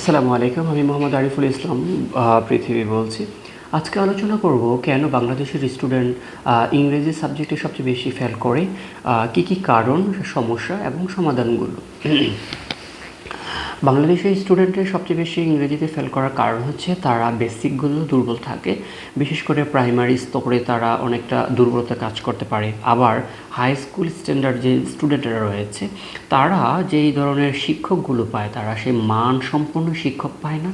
আসসালামু আলাইকুম, আমি মোহাম্মদ আরিফুল ইসলাম পৃথিবী বলছি। আজকে আলোচনা করব কেন বাংলাদেশের স্টুডেন্ট ইংরেজি সাবজেক্টে সবচেয়ে বেশি ফেল করে কি কি কারণ, সমস্যা এবং সমাধানগুলো। বাংলাদেশের স্টুডেন্টের সবচেয়ে বেশি ইংরেজিতে ফেল করার কারণ হচ্ছে তারা বেসিকগুলো দুর্বল থাকে। বিশেষ করে প্রাইমারি স্তরে তারা অনেকটা দুর্বলতা কাজ করতে পারে। আবার হাই স্কুল স্ট্যান্ডার্ড যে স্টুডেন্টরা রয়েছে, তারা যেই ধরনের শিক্ষকগুলো পায়, তারা সেই মানসম্পন্ন শিক্ষক পায় না।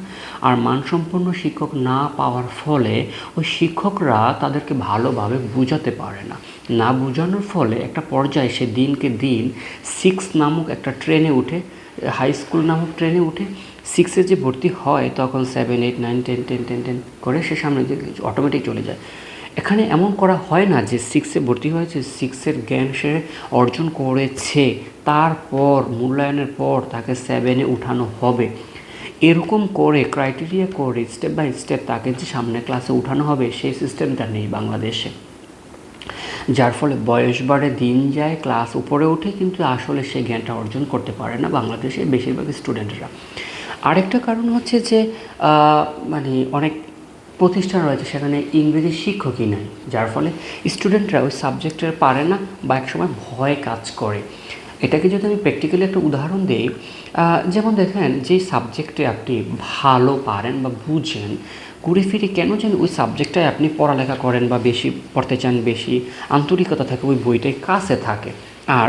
আর মানসম্পন্ন শিক্ষক না পাওয়ার ফলে ওই শিক্ষকরা তাদেরকে ভালোভাবে বোঝাতে পারে না। না বোঝানোর ফলে একটা পর্যায়ে সে দিনকে দিন সিক্স নামক একটা ট্রেনে উঠে হাই স্কুল নামক ট্রেনে উঠে সিক্সে যে ভর্তি হয়, তখন seven eight nine ten ten ten ten করে সে সামনে যে অটোমেটিক চলে যায়। এখানে এমন করা হয় না যে সিক্সে ভর্তি হয়েছে সিক্সের জ্ঞান সে অর্জন করেছে, তারপর মূল্যায়নের পর তাকে সেভেনে উঠানো হবে। এরকম করে ক্রাইটেরিয়া করে স্টেপ বাই স্টেপ তাকে যে সামনে ক্লাসে উঠানো হবে, সেই সিস্টেমটা নেই বাংলাদেশে। যার ফলে বয়স বাড়ে, দিন যায়, ক্লাস উপরে ওঠে, কিন্তু আসলে সে জ্ঞানটা অর্জন করতে পারে না বাংলাদেশের বেশিরভাগ স্টুডেন্টরা। আরেকটা কারণ হচ্ছে যে মানে অনেক প্রতিষ্ঠান রয়েছে সেখানে ইংরেজি শিক্ষকই নাই, যার ফলে স্টুডেন্টরা ওই সাবজেক্টের পারে না বা একসময় ভয় কাজ করে। এটাকে যদি আমি প্র্যাকটিক্যালি একটা উদাহরণ দিই যেমন দেখেন যে সাবজেক্টে আপনি ভালো পারেন বা বুঝেন, ঘুরে ফিরে কেন যেন ওই সাবজেক্টটায় আপনি পড়ালেখা করেন বা বেশি পড়তে চান, বেশি আন্তরিকতা থাকে, ওই বইটাই কাছে থাকে। আর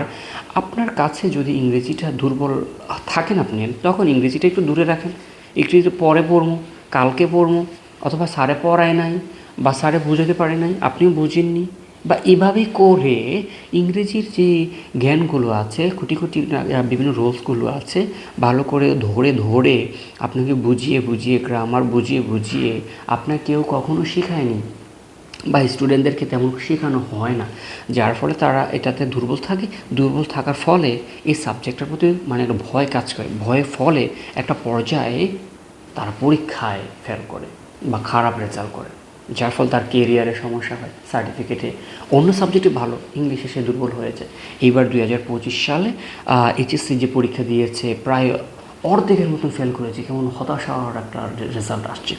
আপনার কাছে যদি ইংরেজিটা দুর্বল থাকেন আপনি, তখন ইংরেজিটা একটু দূরে রাখেন। একটু পরে পড়ব কালকে পড়ব অথবা স্যারে পড়ায় নাই বা স্যারে বোঝাতে পারে নাই, আপনিও বুঝেননি বা এভাবে করে ইংরেজির যে জ্ঞানগুলো আছে, খুঁটি খুঁটি বিভিন্ন রোলসগুলো আছে, ভালো করে ধরে ধরে আপনাকে বুঝিয়ে বুঝিয়ে গ্রামার বুঝিয়ে বুঝিয়ে আপনার কেউ কখনো শেখায়নি বা স্টুডেন্টদেরকে তেমন শেখানো হয় না। যার ফলে তারা এটাতে দুর্বল থাকে। দুর্বল থাকার ফলে এই সাবজেক্টের প্রতি মানে একটা ভয় কাজ করে। ভয়ের ফলে একটা পর্যায়ে তারা পরীক্ষায় ফেল করে বা খারাপ রেজাল্ট করে। যার ফলে তার কেরিয়ারে সমস্যা হয় সার্টিফিকেটে অন্য সাবজেক্টে ভালো ইংলিশে সে দুর্বল হয়েছে এইবার দুই হাজার পঁচিশ সালে এইচএসসি যে পরীক্ষা দিয়েছে, প্রায় অর্ধেকের মতন ফেল করেছে। কেমন হতাশার একটা রেজাল্ট আসছে।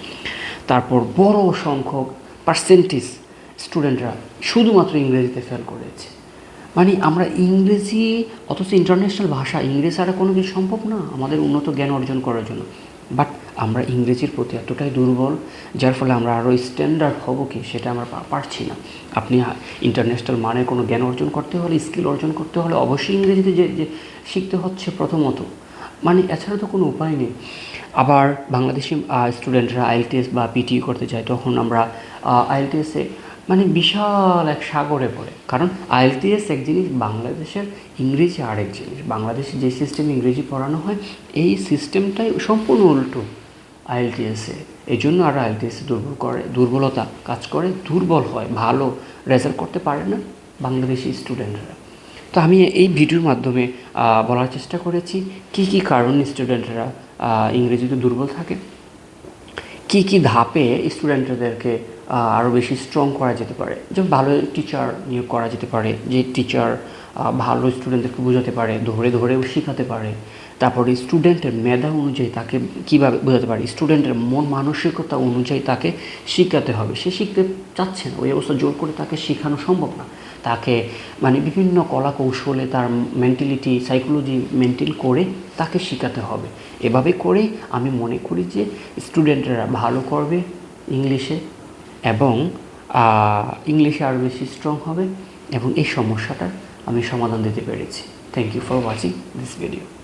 তারপর বড় সংখ্যক পার্সেন্টেজ স্টুডেন্টরা শুধুমাত্র ইংরেজিতে ফেল করেছে। মানে আমরা ইংরেজি, অথচ ইন্টারন্যাশনাল ভাষা, ইংরেজি ছাড়া কোনো কিছু সম্ভব না। আমাদের উন্নত জ্ঞান অর্জন করার জন্য। বাট আমরা ইংরেজির প্রতি এতটাই দুর্বল, যার ফলে আমরা আরও স্ট্যান্ডার্ড হব কি সেটা আমরা পারছি না। আপনি ইন্টারন্যাশনাল মানের কোনো জ্ঞান অর্জন করতে হলে স্কিল অর্জন করতে হলে অবশ্যই ইংরেজিতে যে যে শিখতে হচ্ছে প্রথমত। মানে এছাড়া তো কোনো উপায় নেই। আবার বাংলাদেশি স্টুডেন্টরা আইএলটিএস বা পিটি করতে চায়, তখন আমরা আইএলটিএসে মানে বিশাল এক সাগরে পড়ে। কারণ আইএলটিএস এক জিনিস, বাংলাদেশের ইংরেজি আরেক জিনিস। বাংলাদেশে যে সিস্টেমে ইংরেজি পড়ানো হয়, এই সিস্টেমটাই সম্পূর্ণ উল্টো আইএলটিএসে এই জন্য আর আইএলটিএসে দুর্বল করে, দুর্বলতা কাজ করে, দুর্বল হয়, ভালো রেজাল্ট করতে পারে না বাংলাদেশি স্টুডেন্টরা তো আমি এই ভিডিওর মাধ্যমে বলার চেষ্টা করেছি, কি কি কারণে স্টুডেন্টরা ইংরেজিতে দুর্বল থাকে। কি কি ধাপে স্টুডেন্টদেরকে আরও বেশি স্ট্রং করা যেতে পারে? যেমন ভালো টিচার নিয়োগ করা যেতে পারে, যে টিচার ভালো স্টুডেন্টদেরকে বোঝাতে পারে, ধরে ধরেও শেখাতে পারে। তারপরে স্টুডেন্টের মেধা অনুযায়ী তাকে কীভাবে বোঝাতে পারে? স্টুডেন্টের মন মানসিকতা অনুযায়ী তাকে শিখাতে হবে। সে শিখতে চাচ্ছে না। ওই অবস্থা জোর করে তাকে শেখানো সম্ভব না। তাকে মানে বিভিন্ন কলা কৌশলে তার মেন্টালিটি সাইকোলজি মেনটেন করে তাকে শেখাতে হবে। এভাবে করে আমি মনে করি যে স্টুডেন্টরা ভালো করবে ইংলিশে এবং ইংলিশে আরও বেশি স্ট্রং হবে এবং এই সমস্যাটার আমি সমাধান দিতে পেরেছি। Thank you for watching this video